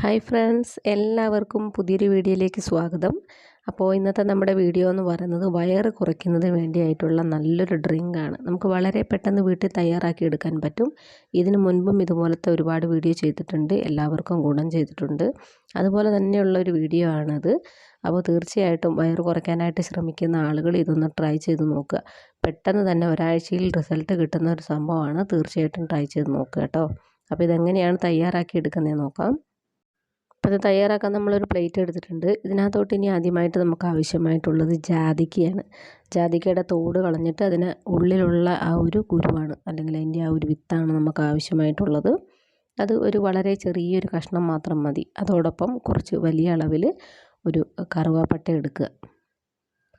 Hi friends എല്ലാവർക്കും പുതിയൊരു വീഡിയോയിലേക്ക് സ്വാഗതം. അപ്പോൾ ഇന്നത്തെ നമ്മുടെ വീഡിയോ എന്ന് പറയുന്നത് വയറ് കുറയ്ക്കുന്നതിന് വേണ്ടിയായിട്ടുള്ള നല്ലൊരു ഡ്രിങ്കാണ് നമുക്ക് വളരെ പെട്ടെന്ന് വീട്ടിൽ തയ്യാറാക്കി എടുക്കാൻ പറ്റും. ഇതിന് മുൻപും ഇതുപോലത്തെ ഒരുപാട് വീഡിയോ ചെയ്തിട്ടുണ്ട്. എല്ലാവർക്കും ഗുണം ചെയ്തിട്ടുണ്ട്. അതുപോലെ തന്നെയുള്ള ഒരു വീഡിയോ ആണത്. അപ്പോൾ തീർച്ചയായിട്ടും വയറ് കുറയ്ക്കാനായിട്ട് ശ്രമിക്കുന്ന ആളുകൾ ഇതൊന്ന് ട്രൈ ചെയ്ത് നോക്കുക. പെട്ടെന്ന് തന്നെ ഒരാഴ്ചയിൽ റിസൾട്ട് കിട്ടുന്ന ഒരു സംഭവമാണ്. തീർച്ചയായിട്ടും ട്രൈ ചെയ്ത് നോക്കുക കേട്ടോ. അപ്പോൾ ഇതെങ്ങനെയാണ് തയ്യാറാക്കി എടുക്കുന്നതെന്ന് നോക്കാം. അത് തയ്യാറാക്കാൻ നമ്മളൊരു പ്ലേറ്റ് എടുത്തിട്ടുണ്ട്. ഇതിനകത്തോട്ട് ഇനി ആദ്യമായിട്ട് നമുക്ക് ആവശ്യമായിട്ടുള്ളത് ജാതിക്കയാണ്. ജാതിക്കയുടെ തോട് കളഞ്ഞിട്ട് അതിന് ഉള്ളിലുള്ള ആ ഒരു കുരുവാണ് അല്ലെങ്കിൽ അതിന്റെ ആ ഒരു വിത്താണ് നമുക്ക് ആവശ്യമായിട്ടുള്ളത്. അത് ഒരു വളരെ ചെറിയൊരു കഷ്ണം മാത്രം മതി. അതോടൊപ്പം കുറച്ച് വലിയ അളവിൽ ഒരു കറുവാപ്പട്ട എടുക്കുക.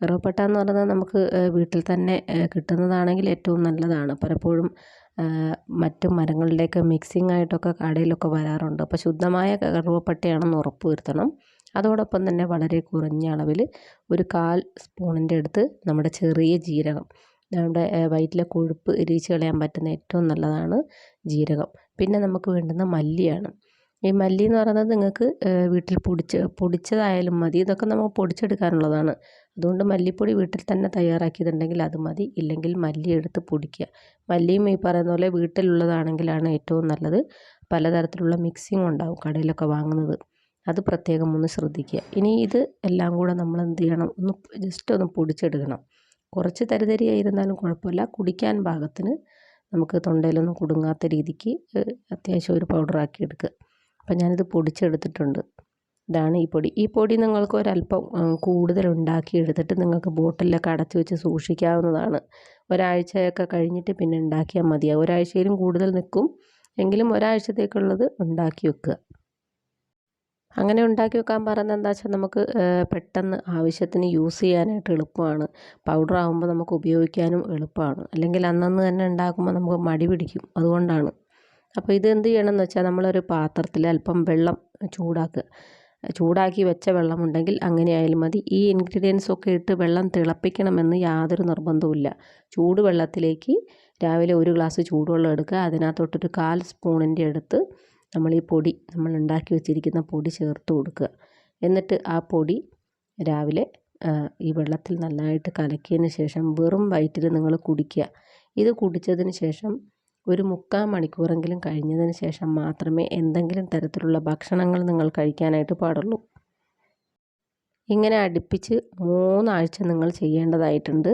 കറുവപ്പട്ട എന്ന് പറയുന്നത് നമുക്ക് വീട്ടിൽ തന്നെ കിട്ടുന്നതാണെങ്കിൽ ഏറ്റവും നല്ലതാണ്. പലപ്പോഴും മറ്റു മരങ്ങളുടെയൊക്കെ മിക്സിംഗ് ആയിട്ടൊക്കെ കടയിലൊക്കെ വരാറുണ്ട്. അപ്പോൾ ശുദ്ധമായ കറുവപ്പട്ടയാണെന്ന് ഉറപ്പ് വരുത്തണം അതോടൊപ്പം തന്നെ വളരെ കുറഞ്ഞ അളവിൽ ഒരു കാൽ സ്പൂണിന്റെ അടുത്ത് നമ്മുടെ ചെറിയ ജീരകം നമ്മുടെ വയറ്റിലെ കൊഴുപ്പ് എരിച്ച് കളയാൻ പറ്റുന്ന ഏറ്റവും നല്ലതാണ് ജീരകം. പിന്നെ നമുക്ക് വേണ്ടുന്ന മല്ലിയാണ്. ഈ മല്ലി എന്ന് പറയുന്നത് നിങ്ങൾക്ക് വീട്ടിൽ പൊടിച്ച് പൊടിച്ചതായാലും മതി. ഇതൊക്കെ നമുക്ക് പൊടിച്ചെടുക്കാനുള്ളതാണ്. അതുകൊണ്ട് മല്ലിപ്പൊടി വീട്ടിൽ തന്നെ തയ്യാറാക്കിയതുണ്ടെങ്കിൽ അത് മതി. ഇല്ലെങ്കിൽ മല്ലി എടുത്ത് പൊടിക്കുക. മല്ലിയും ഈ പറയുന്ന പോലെ വീട്ടിലുള്ളതാണെങ്കിലാണ് ഏറ്റവും നല്ലത്. പലതരത്തിലുള്ള മിക്സിങ് ഉണ്ടാവും കടയിലൊക്കെ വാങ്ങുന്നത്. അത് പ്രത്യേകം ഒന്ന് ശ്രദ്ധിക്കുക. ഇനി ഇത് എല്ലാം കൂടെ നമ്മൾ എന്ത് ചെയ്യണം? ഒന്ന് ജസ്റ്റ് ഒന്ന് പൊടിച്ചെടുക്കണം. കുറച്ച് തരിതരിയായിരുന്നാലും കുഴപ്പമില്ല. കുടിക്കാൻ ഭാഗത്തിന് നമുക്ക് തൊണ്ടയിലൊന്നും കുടുങ്ങാത്ത രീതിക്ക് അത്യാവശ്യം ഒരു പൗഡറാക്കി എടുക്കുക. അപ്പം ഞാനിത് പൊടിച്ചെടുത്തിട്ടുണ്ട്. ഇതാണ് ഈ പൊടി. ഈ പൊടി നിങ്ങൾക്ക് ഒരല്പം കൂടുതൽ ഉണ്ടാക്കി എടുത്തിട്ട് നിങ്ങൾക്ക് ബോട്ടിലൊക്കെ അടച്ചു വെച്ച് സൂക്ഷിക്കാവുന്നതാണ്. ഒരാഴ്ചയൊക്കെ കഴിഞ്ഞിട്ട് പിന്നെ ഉണ്ടാക്കിയാൽ മതിയാവും. ഒരാഴ്ചയിലും കൂടുതൽ നിൽക്കും. എങ്കിലും ഒരാഴ്ചത്തേക്കുള്ളത് ഉണ്ടാക്കി വെക്കുക. അങ്ങനെ ഉണ്ടാക്കി വെക്കാൻ പറയുന്നത് എന്താ വെച്ചാൽ നമുക്ക് പെട്ടെന്ന് ആവശ്യത്തിന് യൂസ് ചെയ്യാനായിട്ട് എളുപ്പമാണ്. പൗഡർ ആകുമ്പോൾ നമുക്ക് ഉപയോഗിക്കാനും എളുപ്പമാണ്. അല്ലെങ്കിൽ അന്നന്ന് തന്നെ ഉണ്ടാക്കുമ്പോൾ നമുക്ക് മടി പിടിക്കും. അതുകൊണ്ടാണ്. അപ്പോൾ ഇത് എന്ത് ചെയ്യണമെന്ന് വെച്ചാൽ നമ്മളൊരു പാത്രത്തിൽ അല്പം വെള്ളം ചൂടാക്കുക. ചൂടാക്കി വെച്ച വെള്ളമുണ്ടെങ്കിൽ അങ്ങനെ ആയാലും മതി. ഈ ഇൻഗ്രീഡിയൻസ് ഒക്കെ ഇട്ട് വെള്ളം തിളപ്പിക്കണമെന്ന് യാതൊരു നിർബന്ധവുമില്ല. ചൂടുവെള്ളത്തിലേക്ക് രാവിലെ ഒരു ഗ്ലാസ് ചൂടുവെള്ളം എടുക്കുക. അതിനകത്തോട്ടൊരു കാൽ സ്പൂണിന്റെ അടുത്ത് നമ്മൾ ഈ പൊടി നമ്മൾ ഉണ്ടാക്കി വെച്ചിരിക്കുന്ന പൊടി ചേർത്ത് കൊടുക്കുക. എന്നിട്ട് ആ പൊടി രാവിലെ ഈ വെള്ളത്തിൽ നന്നായിട്ട് കലക്കിയതിന് ശേഷം വെറും വയറ്റിൽ നിങ്ങൾ കുടിക്കുക. ഇത് കുടിച്ചതിന് ശേഷം ഒരു മുക്കാൽ മണിക്കൂറെങ്കിലും കഴിഞ്ഞതിന് ശേഷം മാത്രമേ എന്തെങ്കിലും തരത്തിലുള്ള ഭക്ഷണങ്ങൾ നിങ്ങൾ കഴിക്കാനായിട്ട് പാടുള്ളൂ. ഇങ്ങനെ അടുപ്പിച്ച് മൂന്നാഴ്ച നിങ്ങൾ ചെയ്യേണ്ടതായിട്ടുണ്ട്.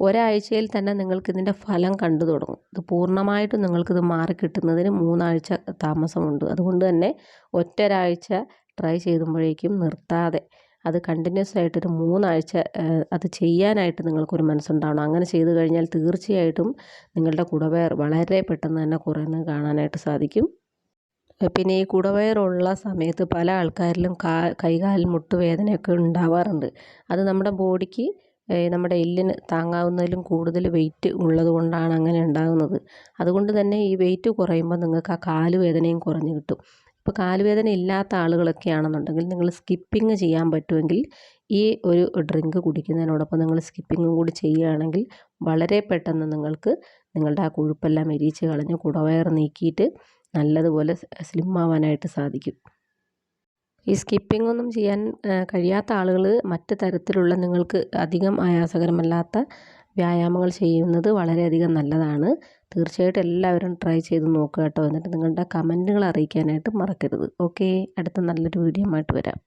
ഒരാഴ്ചയിൽ തന്നെ നിങ്ങൾക്കിതിന്റെ ഫലം കണ്ടു തുടങ്ങും. ഇത് പൂർണമായിട്ടും നിങ്ങൾക്കിത് മാറിക്കിട്ടുന്നതിന് മൂന്നാഴ്ച താമസമുണ്ട്. അതുകൊണ്ട് തന്നെ ഒറ്റൊരാഴ്ച ട്രൈ ചെയ്യുമ്പോഴേക്കും നിർത്താതെ അത് കണ്ടിന്യൂസ് ആയിട്ടൊരു മൂന്നാഴ്ച അത് ചെയ്യാനായിട്ട് നിങ്ങൾക്കൊരു മനസ്സുണ്ടാവണം. അങ്ങനെ ചെയ്തു കഴിഞ്ഞാൽ തീർച്ചയായിട്ടും നിങ്ങളുടെ കുടവയർ വളരെ പെട്ടെന്ന് തന്നെ കുറയുന്നത് കാണാനായിട്ട് സാധിക്കും. പിന്നെ ഈ കുടവയറുള്ള സമയത്ത് പല ആൾക്കാരിലും കാ കൈകാൽ മുട്ടുവേദനയൊക്കെ ഉണ്ടാവാറുണ്ട്. അത് നമ്മുടെ ബോഡിക്ക് നമ്മുടെ എല്ലിന് താങ്ങാവുന്നതിലും കൂടുതൽ വെയിറ്റ് ഉള്ളത് കൊണ്ടാണ് അങ്ങനെ ഉണ്ടാകുന്നത് അതുകൊണ്ട് തന്നെ ഈ വെയിറ്റ് കുറയുമ്പോൾ നിങ്ങൾക്ക് ആ കാലുവേദനയും കുറഞ്ഞു കിട്ടും. ഇപ്പോൾ കാലുവേദന ഇല്ലാത്ത ആളുകളൊക്കെ ആണെന്നുണ്ടെങ്കിൽ നിങ്ങൾ സ്കിപ്പിംഗ് ചെയ്യാൻ പറ്റുമെങ്കിൽ ഈ ഒരു ഡ്രിങ്ക് കുടിക്കുന്നതിനോടൊപ്പം നിങ്ങൾ സ്കിപ്പിങ്ങും കൂടി ചെയ്യുകയാണെങ്കിൽ വളരെ പെട്ടെന്ന് നിങ്ങൾക്ക് നിങ്ങളുടെ ആ കൊഴുപ്പെല്ലാം എരിയിച്ച് കളഞ്ഞ് കുടവയർ നീക്കിയിട്ട് നല്ലതുപോലെ സ്ലിം ആവാനായിട്ട് സാധിക്കും. ഈ സ്കിപ്പിംഗ് ഒന്നും ചെയ്യാൻ കഴിയാത്ത ആളുകൾ മറ്റ് തരത്തിലുള്ള നിങ്ങൾക്ക് അധികം ആയാസകരമല്ലാത്ത വ്യായാമങ്ങൾ ചെയ്യുന്നത് വളരെയധികം നല്ലതാണ്. തീർച്ചയായിട്ടും എല്ലാവരും ട്രൈ ചെയ്ത് നോക്കുക കേട്ടോ. എന്നിട്ട് നിങ്ങളുടെ കമന്റുകൾ അറിയിക്കാനായിട്ട് മറക്കരുത്. ഓക്കേ അടുത്ത നല്ലൊരു വീഡിയോ ആയിട്ട് വരാം.